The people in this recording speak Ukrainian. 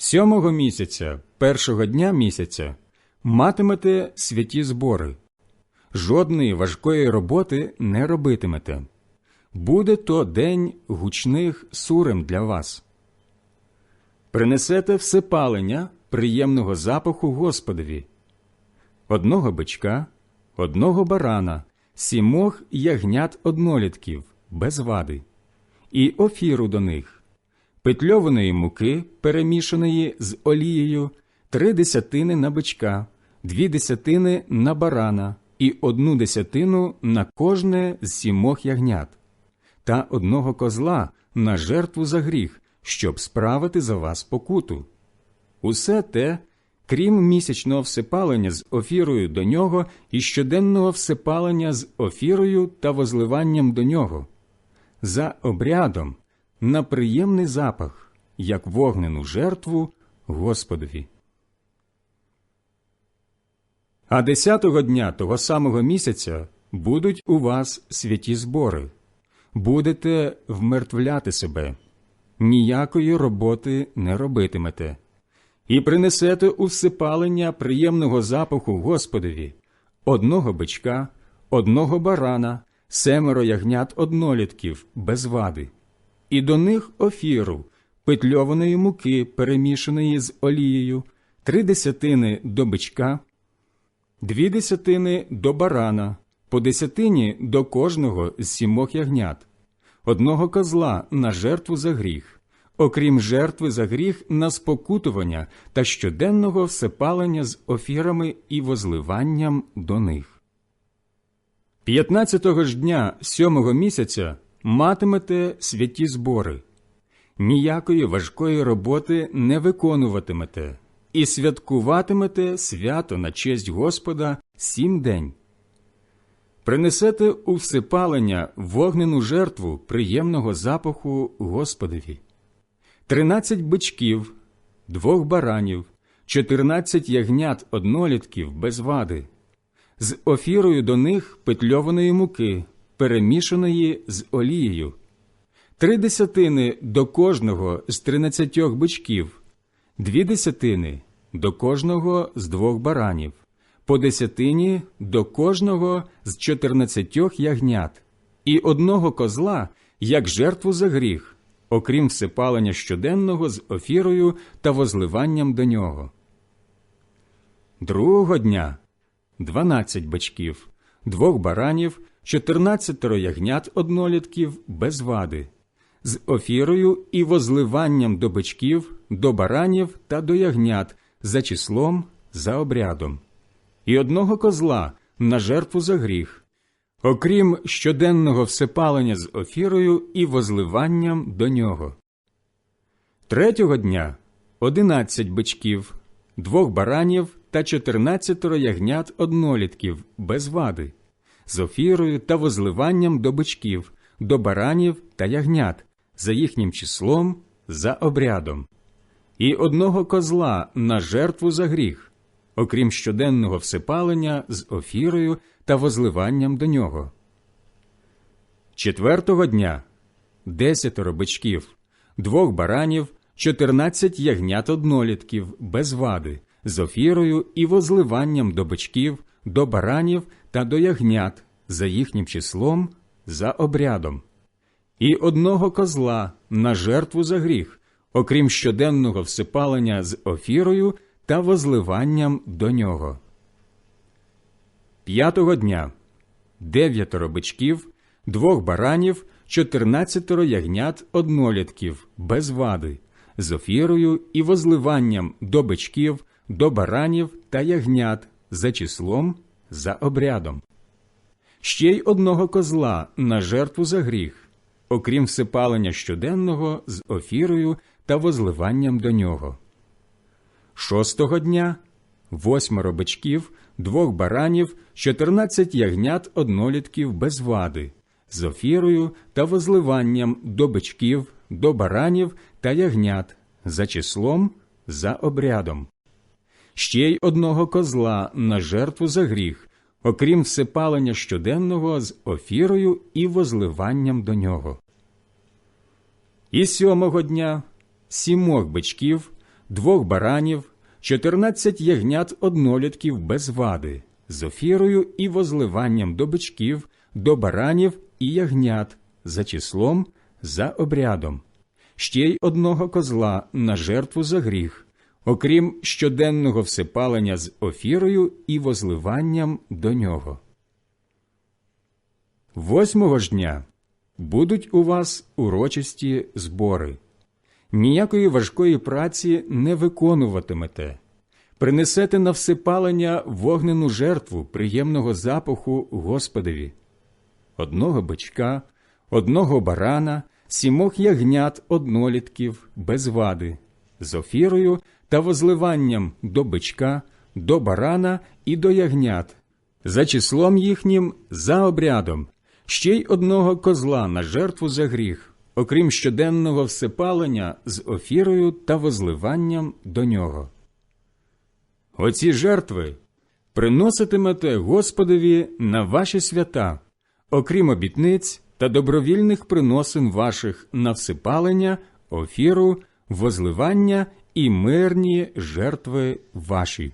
Сьомого місяця, першого дня місяця, матимете святі збори. Жодної важкої роботи не робитимете. Буде то день гучних сурем для вас. Принесете всепалення приємного запаху Господові, одного бичка, одного барана, сімох ягнят однолітків, без вади, і офіру до них, петльованої муки, перемішаної з олією, три десятини на бичка, дві десятини на барана і одну десятину на кожне з сімох ягнят, та одного козла на жертву за гріх, щоб справити за вас покуту. Усе те, крім місячного всепалення з офірою до нього і щоденного всепалення з офірою та возливанням до нього, за обрядом на приємний запах, як вогнену жертву Господові. А десятого дня того самого місяця будуть у вас святі збори, будете вмертвляти себе, ніякої роботи не робитимете, і принесете у всипалення приємного запаху Господові. Одного бичка, одного барана, семеро ягнят однолітків без вади, і до них офіру, петльованої муки, перемішаної з олією, три десятини до бичка дві десятини до барана, по десятині до кожного з сімох ягнят, одного козла на жертву за гріх, окрім жертви за гріх на спокутування та щоденного всепалення з офірами і возливанням до них. П'ятнадцятого ж дня сьомого місяця матимете святі збори. Ніякої важкої роботи не виконуватимете і святкуватимете свято на честь Господа сім день. Принесете у всипалення вогнену жертву приємного запаху Господові, тринадцять бичків, двох баранів, чотирнадцять ягнят однолітків без вади, з офірою до них петльованої муки, перемішаної з олією, три десятини до кожного з тринадцятьох бичків. Дві десятини до кожного з двох баранів, по десятині до кожного з чотирнадцятьох ягнят, і одного козла як жертву за гріх, окрім всипалення щоденного з офірою та возливанням до нього. Другого дня дванадцять бачків, двох баранів, чотирнадцятеро ягнят однолітків без вади з офірою і возливанням до бичків, до баранів та до ягнят за числом, за обрядом, і одного козла на жертву за гріх, окрім щоденного всепалення з офірою і возливанням до нього. Третього дня одинадцять бичків, двох баранів та чотирнадцятеро ягнят однолітків без вади, з офірою та возливанням до бичків, до баранів та ягнят за їхнім числом, за обрядом, і одного козла на жертву за гріх, окрім щоденного всипалення з офірою та возливанням до нього. Четвертого дня десятеро бичків, двох баранів, чотирнадцять ягнят однолітків без вади, з офірою і возливанням до бичків, до баранів та до ягнят за їхнім числом, за обрядом і одного козла на жертву за гріх, окрім щоденного всипалення з офірою та возливанням до нього. П'ятого дня дев'ятеро бичків, двох баранів, чотирнадцятеро ягнят однолітків без вади, з офірою і возливанням до бичків, до баранів та ягнят за числом, за обрядом. Ще й одного козла на жертву за гріх, окрім всипалення щоденного з офірою та возливанням до нього. Шостого дня восьмеро бичків, двох баранів, чотирнадцять ягнят однолітків без вади, з офірою та возливанням до бичків, до баранів та ягнят, за числом, за обрядом. Ще й одного козла на жертву за гріх, окрім всипалення щоденного з офірою і возливанням до нього. І сьомого дня сімох бичків, двох баранів, чотирнадцять ягнят однолітків без вади, з офірою і возливанням до бичків, до баранів і ягнят, за числом, за обрядом, ще й одного козла на жертву за гріх, окрім щоденного всипалення з офірою і возливанням до нього. Восьмого ж дня будуть у вас урочисті збори. Ніякої важкої праці не виконуватимете. Принесете на всипалення вогнену жертву приємного запаху Господові, одного бичка, одного барана, сімох ягнят однолітків без вади, з офірою та возливанням до бичка, до барана і до ягнят, за числом їхнім, за обрядом, ще й одного козла на жертву за гріх, окрім щоденного всипалення з офірою та возливанням до нього. Оці жертви приноситимете Господові на ваші свята, окрім обітниць та добровільних приносин ваших на всипалення, офіру, возливання і мирні жертви ваші.